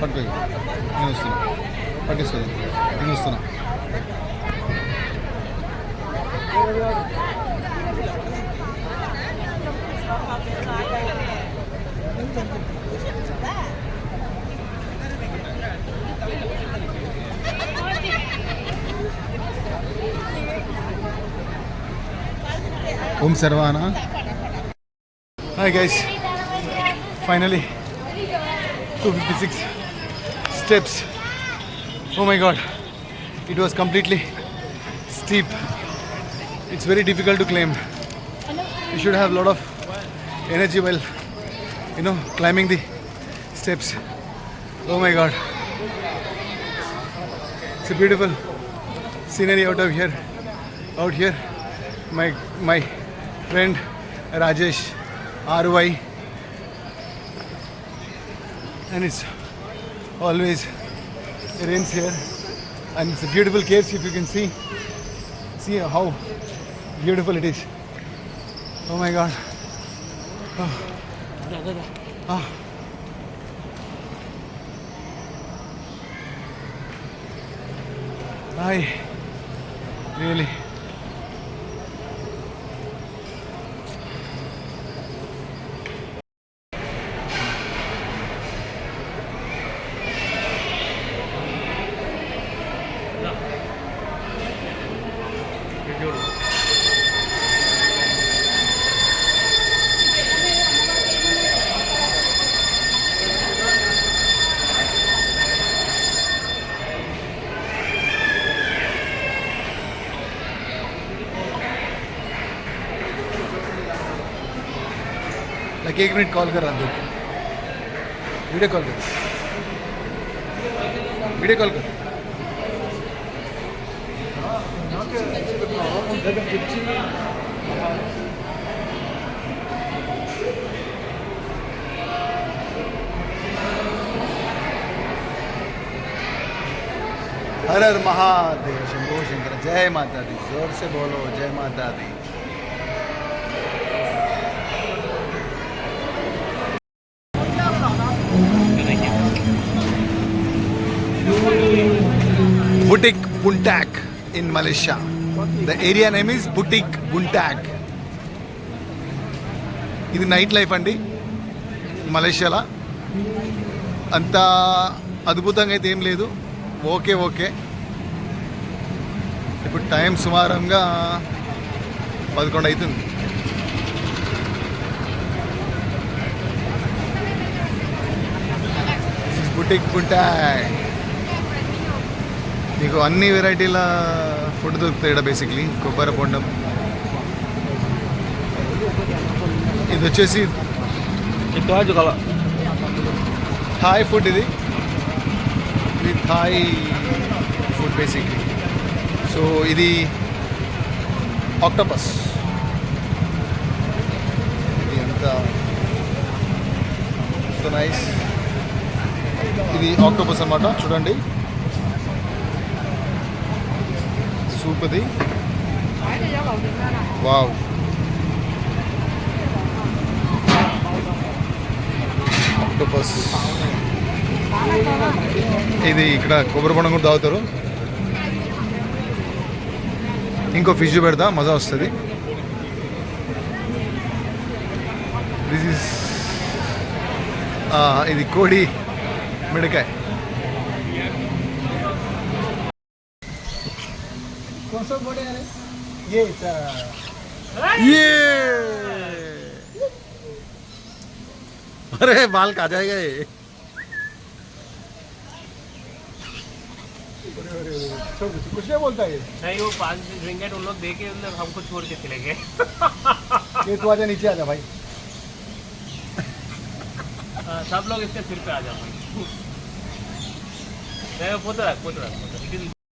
పట్టుకో. నేను వస్తున్నా. పట్టేసుకో. నేను వస్తున్నా. Om Saravana hi guys finally 256 steps. Oh my god, it was completely steep. It's very difficult to climb. You should have a lot of energy while you know climbing the steps. Oh my god, it's a beautiful scenery out of here. Out here, my my friend Rajesh RY and it's always it rains here. And it's a beautiful cave if you can see. See how beautiful it is. Oh my god. Oh. Ah. I really एक minute call कर रहा हूँ video call कर। Video call कर। हर हर महादेव, शंभो शंकर, जय माता दी, ज़ोर से बोलो, जय माता दी। बुटिक Buntak in Malaysia. The area name is Butik Buntak. ఇది నైట్ లైఫ్ అండి. మలేషియాలో అంత అద్భుతంగా అయితే ఏం లేదు. ఓకే ఓకే ఇప్పుడు టైం సుమారంగా పదకొండు అవుతుంది బుటిక్ బుంటాయ్ మీకు అన్ని వెరైటీల ఫుడ్ దొరుకుతాయి ఇక్కడ బేసిక్లీ కొబ్బరి బొండం. ఇది వచ్చేసి థాయ్ ఫుడ్ ఇది. ఇది థాయ్ ఫుడ్ బేసిక్లీ సో ఇది ఆక్టోపస్ ఇది ఎంత? సో నైస్ ఇది ఆక్టోపస్ అన్నమాట చూడండి. Soup wow. ఆక్టోపస్ ఇది ఇక్కడ కొబ్బరి బొండం కూడా తాగుతారు. ఇంకో ఫిష్ పెడతా మజా వస్తుంది. దిస్ ఇస్ ఇది కోడి మిడకాయ ये अरे बाल का जाएगा ये। कुछ नहीं बोलता ये। नहीं वो पाँच रिंगेट तो उन लोग देके हमको छोड़ के चले गए। ये तो आजा नीचे आजा भाई। आ, सब लोग इसके सिर पे आ जाओ। भाई पोतरा पोतरा पोतरा